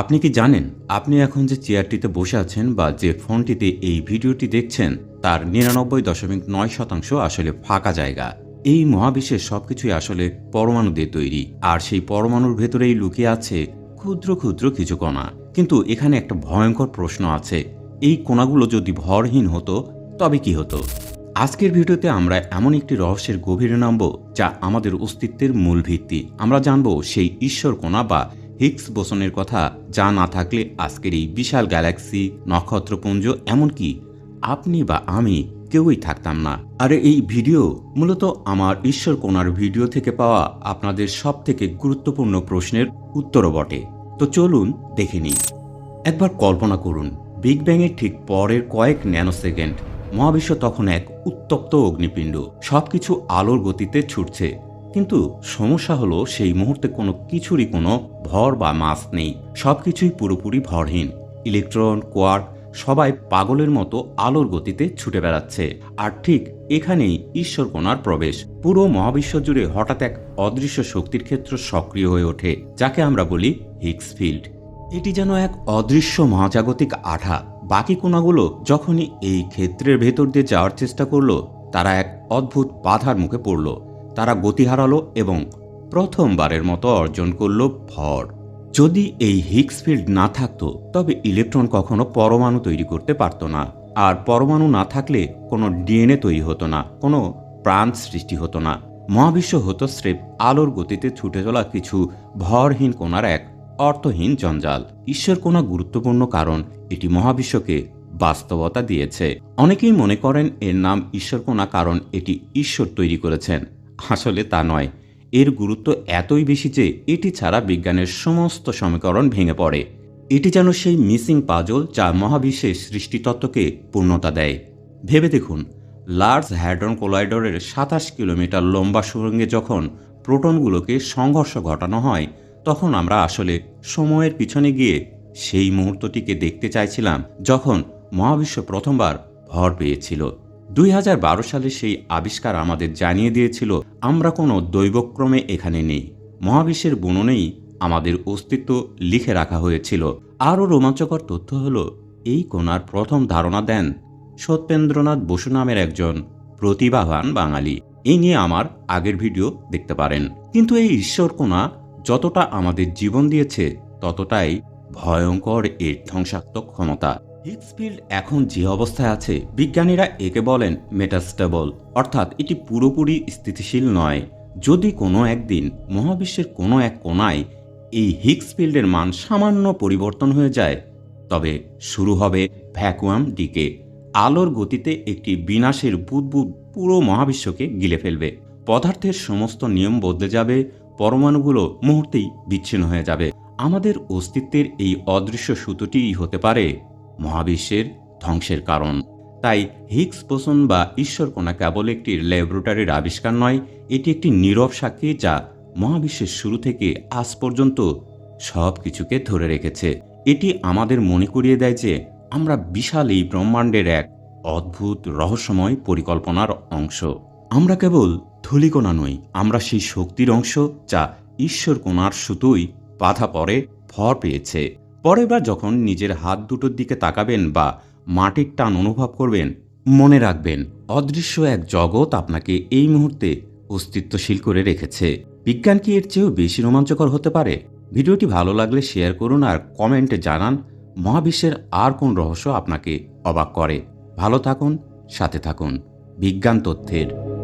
আপনি কি জানেন, আপনি এখন যে চেয়ারটিতে বসে আছেন বা যে ফোনটিতে এই ভিডিওটি দেখছেন, তার নিরানব্বই দশমিক নয় শতাংশ আসলে ফাঁকা জায়গা। এই মহাবিশ্বের সবকিছুই আসলে পরমাণু দিয়ে তৈরি, আর সেই পরমাণুর ভেতরেই লুকিয়ে আছে ক্ষুদ্র ক্ষুদ্র কিছু কণা। কিন্তু এখানে একটা ভয়ঙ্কর প্রশ্ন আছে, এই কণাগুলো যদি ভরহীন হতো, তবে কি হতো? আজকের ভিডিওতে আমরা এমন একটি রহস্যের গভীরে নামব, যা আমাদের অস্তিত্বের মূল ভিত্তি। আমরা জানব সেই ঈশ্বর কোণা বা হিক্স বোসনের কথা যা না থাকলে আজকের এই বিশাল গ্যালাক্সি, নক্ষত্রপুঞ্জ, এমনকি আপনি বা আমি কেউই থাকতাম না। আর এই ভিডিও মূলত আমার ঈশ্বর কোণার ভিডিও থেকে পাওয়া আপনাদের সব থেকে গুরুত্বপূর্ণ প্রশ্নের উত্তরও বটে। তো চলুন দেখে নিই। একবার কল্পনা করুন, বিগ ব্যাংয়ের ঠিক পরের কয়েক ন্যানো সেকেন্ড মহাবিশ্ব তখন এক উত্তপ্ত অগ্নিপিণ্ড। সবকিছু আলোর গতিতে ছুটছে। কিন্তু সমস্যা হলো সেই মুহূর্তে কোনো কিছুরই কোনো ভর বা মাস নেই। সবকিছুই পুরোপুরি ভরহীন। ইলেকট্রন, কোয়ার্ক সবাই পাগলের মতো আলোর গতিতে ছুটে বেড়াচ্ছে। আর ঠিক এখানেই ঈশ্বর কোণার প্রবেশ। পুরো মহাবিশ্ব জুড়ে হঠাৎ এক অদৃশ্য শক্তির ক্ষেত্র সক্রিয় হয়ে ওঠে, যাকে আমরা বলি হিক্স ফিল্ড। এটি যেন এক অদৃশ্য মহাজাগতিক আঠা। বাকি কোণাগুলো যখনই এই ক্ষেত্রের ভেতর দিয়ে যাওয়ার চেষ্টা করল, তারা এক অদ্ভুত বাধার মুখে পড়ল। তারা গতি হারালো এবং প্রথমবারের মতো অর্জন করল ভর। যদি এই হিক্স ফিল্ড না থাকতো, তবে ইলেকট্রন কখনো পরমাণু তৈরি করতে পারত না। আর পরমাণু না থাকলে কোনো ডিএনএ তৈরি হতো না, কোনো প্রাণ সৃষ্টি হতো না। মহাবিশ্ব হতো স্রেফ আলোর গতিতে ছুটে চলা কিছু ভরহীন কোনার এক অর্থহীন জঞ্জাল। ঈশ্বর কোনা গুরুত্বপূর্ণ কারণ এটি মহাবিশ্বকে বাস্তবতা দিয়েছে। অনেকেই মনে করেন এর নাম ঈশ্বর কোনা কারণ এটি ঈশ্বর তৈরি করেছেন। আসলে তা নয়। এর গুরুত্ব এতই বেশি যে এটি ছাড়া বিজ্ঞানের সমস্ত সমীকরণ ভেঙে পড়ে। এটি যেন সেই মিসিং পাজল যা মহাবিশ্বের সৃষ্টিতত্ত্বকে পূর্ণতা দেয়। ভেবে দেখুন, লার্জ হ্যাড্রন কোলাইডরের সাতাশ কিলোমিটার লম্বা সুরঙ্গে যখন প্রোটনগুলোকে সংঘর্ষ ঘটানো হয়, তখন আমরা আসলে সময়ের পিছনে গিয়ে সেই মুহূর্তটিকে দেখতে চাইছিলাম যখন মহাবিশ্ব প্রথমবার ভর পেয়েছিল। দুই হাজার বারো সালে সেই আবিষ্কার আমাদের জানিয়ে দিয়েছিল, আমরা কোনো দৈবক্রমে এখানে নেই। মহাবিশ্বের বুননেই আমাদের অস্তিত্ব লিখে রাখা হয়েছিল। আরও রোমাঞ্চকর তথ্য হল, এই কোনার প্রথম ধারণা দেন সত্যেন্দ্রনাথ বসু নামের একজন প্রতিভাবান বাঙালি। এই নিয়ে আমার আগের ভিডিও দেখতে পারেন। কিন্তু এই ঈশ্বর কোনা যতটা আমাদের জীবন দিয়েছে, ততটাই ভয়ঙ্কর এর ধ্বংসাত্মক ক্ষমতা। হিগসফিল্ড এখন যে অবস্থায় আছে, বিজ্ঞানীরা একে বলেন মেটাস্টেবল অর্থাৎ এটি পুরোপুরি স্থিতিশীল নয়। যদি কোনো একদিন মহাবিশ্বের কোনো এক কোনায় এই হিগসফিল্ডের মান সামান্য পরিবর্তন হয়ে যায়, তবে শুরু হবে ভ্যাকুয়াম ডিকে আলোর গতিতে একটি বিনাশের বুদবুদ পুরো মহাবিশ্বকে গিলে ফেলবে। পদার্থের সমস্ত নিয়ম বদলে যাবে, পরমাণুগুলো মুহূর্তেই বিচ্ছিন্ন হয়ে যাবে। আমাদের অস্তিত্বের এই অদৃশ্য সুতোটিই হতে পারে মহাবিশ্বের ধ্বংসের কারণ। তাই হিগস বোসন বা ঈশ্বরকণা কেবল একটি ল্যাবরেটরির আবিষ্কার নয়, এটি একটি নীরব সাক্ষী যা মহাবিশ্বের শুরু থেকে আজ পর্যন্ত সব কিছুকে ধরে রেখেছে। এটি আমাদের মনে করিয়ে দেয় যে আমরা বিশাল এই ব্রহ্মাণ্ডের এক অদ্ভুত রহস্যময় পরিকল্পনার অংশ। আমরা কেবল ধূলিকণা নই, আমরা সেই শক্তির অংশ যা ঈশ্বর কোনার সুতোই বাধা পরে ভর পেয়েছে। পরের বার যখন নিজের হাত দুটোর দিকে তাকাবেন বা মাটির টান অনুভব করবেন, মনে রাখবেন, অদৃশ্য এক জগৎ আপনাকে এই মুহূর্তে অস্তিত্বশীল করে রেখেছে। বিজ্ঞান কি এর চেয়েও বেশি রোমাঞ্চকর হতে পারে? ভিডিওটি ভালো লাগলে শেয়ার করুন আর কমেন্টে জানান মহাবিশ্বের আর কোন রহস্য আপনাকে অবাক করে। ভালো থাকুন, সাথে থাকুন। বিজ্ঞান তথ্যের